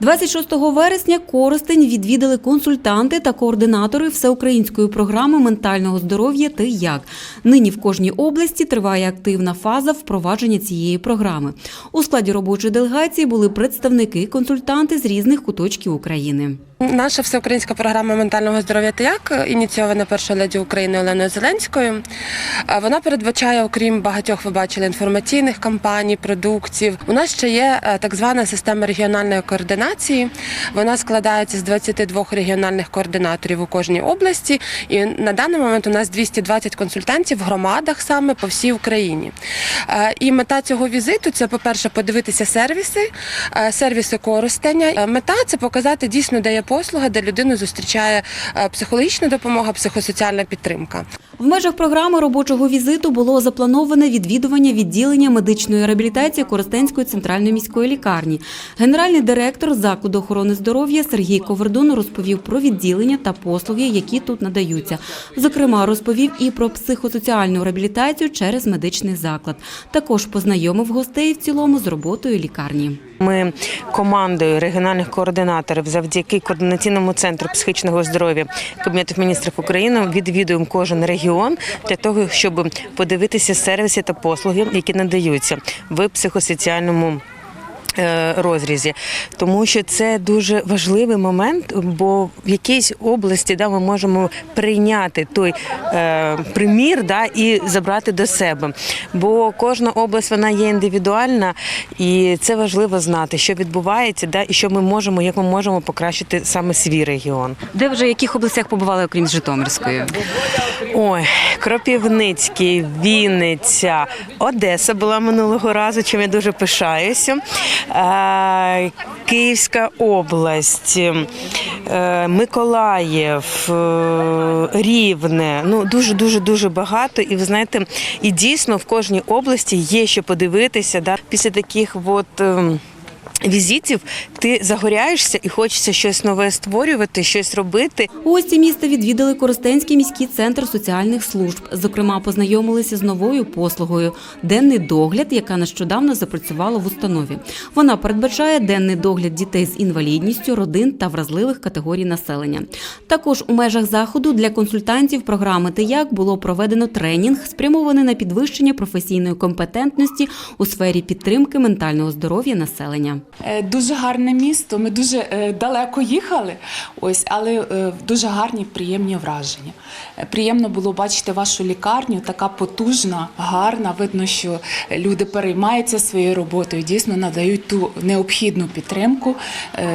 26 вересня Коростень відвідали консультанти та координатори всеукраїнської програми ментального здоров'я «Ти як». Нині в кожній області триває активна фаза впровадження цієї програми. У складі робочої делегації були представники, консультанти з різних куточків України. Наша всеукраїнська програма ментального здоров'я та як ініційована першою леді України Оленою Зеленською. Вона передбачає, окрім багатьох ви бачили інформаційних кампаній, продуктів. У нас ще є е, так звана система регіональної координації. Вона складається з 22 регіональних координаторів у кожній області. І на даний момент у нас 220 консультантів в громадах саме по всій Україні. Е, І мета цього візиту це, по-перше, подивитися сервіси, е, сервіси користення. Мета це показати дійсно, де є послуга, де людину зустрічає е, психологічна допомога, психосоціальна підтримка. В межах програми робочого візиту було заплановане відвідування відділення медичної реабілітації Коростенської центральної міської лікарні. Генеральний директор закладу охорони здоров'я Сергій Ковердун розповів про відділення та послуги, які тут надаються. Зокрема, розповів і про психосоціальну реабілітацію через медичний заклад. Також познайомив гостей в цілому з роботою лікарні. Ми командою регіональних координаторів завдяки координаційному центру психічного здоров'я Кабінету міністрів України відвідуємо кожен регіон для того, щоб подивитися сервіси та послуги, які надаються в психосоціальному. Е, Розрізі, тому що це дуже важливий момент, бо в якійсь області да, ми можемо прийняти той е, примір да, і забрати до себе. Бо кожна область вона є індивідуальна, і це важливо знати, що відбувається, да, і що ми можемо, як ми можемо покращити саме свій регіон. Де вже в яких областях побували, окрім Житомирської? Ой, Кропівницький, Вінниця, Одеса була минулого разу, чим я дуже пишаюся. Е, Київська область, е, Миколаїв, е, Рівне. Ну дуже дуже дуже багато. І ви знаєте, і дійсно в кожній області є що подивитися. Да? Після таких от. ем, Візитів ти загоряєшся і хочеться щось нове створювати, щось робити. Гості міста відвідали Коростенський міський центр соціальних служб. Зокрема, познайомилися з новою послугою денний догляд, яка нещодавно запрацювала в установі. Вона передбачає денний догляд дітей з інвалідністю, родин та вразливих категорій населення. Також у межах заходу для консультантів програми «Ти як» було проведено тренінг, спрямований на підвищення професійної компетентності у сфері підтримки ментального здоров'я населення. Е, Дуже гарне місто. Ми дуже е, далеко їхали. Ось, але е, дуже гарні, приємні враження. Е, Приємно було бачити вашу лікарню, така потужна, гарна. Видно, що люди переймаються своєю роботою, дійсно надають ту необхідну підтримку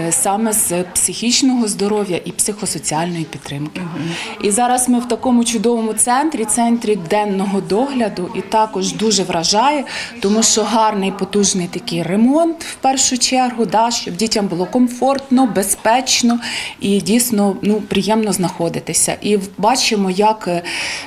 саме з психічного здоров'я і психосоціальної підтримки. І зараз ми в такому чудовому центрі, центрі денного догляду, і також дуже вражає, тому що гарний потужний такий ремонт в першу чергу, да, щоб дітям було комфортно, безпечно і дійсно ну, приємно знаходитися. І бачимо, як е,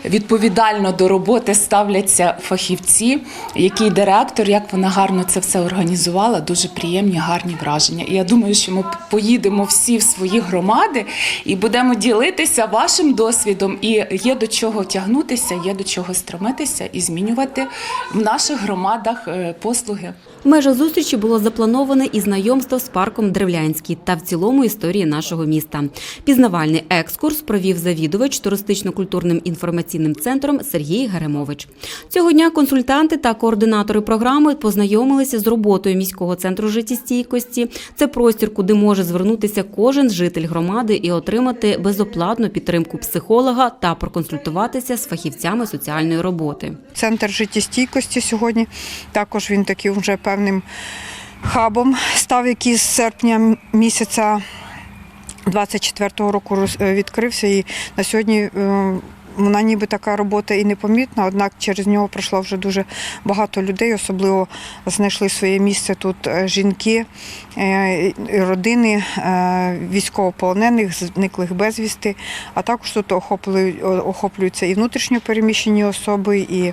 відповідально до роботи ставляться фахівці, який директор, як вона гарно це все організувала. Дуже приємні, гарні враження. І я думаю, що ми поїдемо всі в свої громади і будемо ділитися вашим досвідом. І є до чого тягнутися, є до чого стремитися і змінювати в наших громадах е, послуги. В межах зустрічі було заплановане і знайомство з парком Древлянський та в цілому історії нашого міста. Пізнавальний екскурс провів завідувач туристично-культурним інформаційним центром Сергій Гаремович. Цього дня консультанти та координатори програми познайомилися з роботою міського центру життєстійкості. Це простір, куди може звернутися кожен житель громади і отримати безоплатну підтримку психолога та проконсультуватися з фахівцями соціальної роботи. Центр життєстійкості сьогодні. Також він таким вже певним хабом став, який з серпня місяця 24-го року е, відкрився. І на сьогодні е, вона ніби така робота і непомітна, однак через нього пройшло вже дуже багато людей, особливо знайшли своє місце тут е, жінки, е, родини е, військовополонених, зниклих безвісти, а також тут охоплюють- охоплюються і внутрішньо переміщені особи, і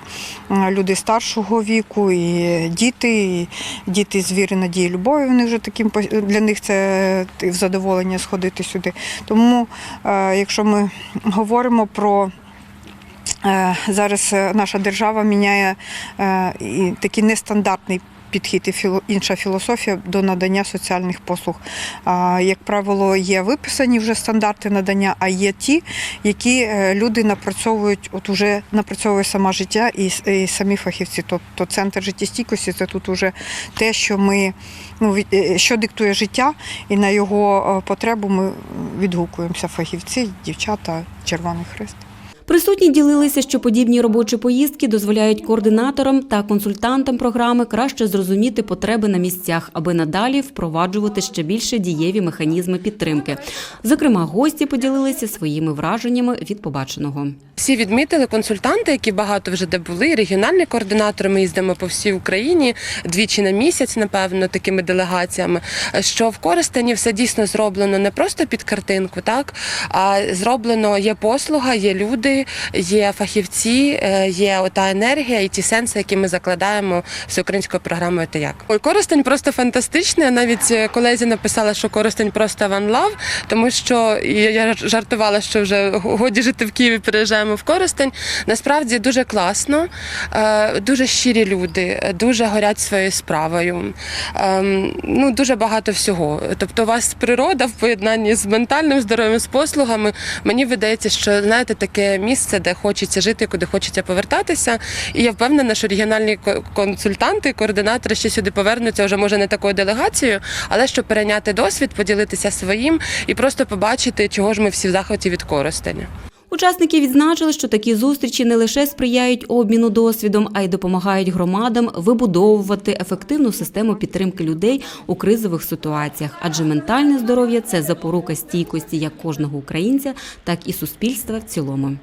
люди старшого віку, і діти, і діти з віри, надії, любові. Вони вже таким для них це задоволення сходити сюди. Тому, якщо ми говоримо про Зараз е, наша держава міняє е, і такий нестандартний підхід і інша філософія до надання соціальних послуг. Як правило, є виписані вже стандарти надання, а є ті, які е, люди напрацьовують, от уже напрацьовує сама життя і, і самі фахівці. Тобто центр життєстійкості це тут уже те, що ми ну, е, що диктує життя, і на його е, потребу ми відгукуємося фахівці, дівчата, Червоний Хрест. Присутні ділилися, що подібні робочі поїздки дозволяють координаторам та консультантам програми краще зрозуміти потреби на місцях, аби надалі впроваджувати ще більше дієві механізми підтримки. Зокрема, гості поділилися своїми враженнями від побаченого. Всі відмітили консультанти, які багато вже де були, регіональні координатори. Ми їздимо по всій Україні двічі на місяць, напевно, такими делегаціями. Що в Коростені все дійсно зроблено не просто під картинку, так а зроблено є послуга, є люди, є фахівці, е, є ота енергія і ті сенси, які ми закладаємо всеукраїнською програмою «Ти як». Ой, Коростень просто фантастичний. Навіть е, колезі написала, що Коростень просто one love, тому що я жартувала, що вже годі жити в Києві, переїжджаємо в Коростень. Насправді дуже класно, е, дуже щирі люди, дуже горять своєю справою. Ем, Ну, дуже багато всього. Тобто, у вас природа в поєднанні з ментальним здоров'ям, з послугами. Мені видається, що знаєте, таке місце, де хочеться жити, куди хочеться повертатися. І я впевнена, що регіональні консультанти, координатори ще сюди повернуться вже може не такою делегацією, але щоб перейняти досвід, поділитися своїм і просто побачити, чого ж ми всі в захваті від Коростеня. Учасники відзначили, що такі зустрічі не лише сприяють обміну досвідом, а й допомагають громадам вибудовувати ефективну систему підтримки людей у кризових ситуаціях, адже ментальне здоров'я це запорука стійкості як кожного українця, так і суспільства в цілому.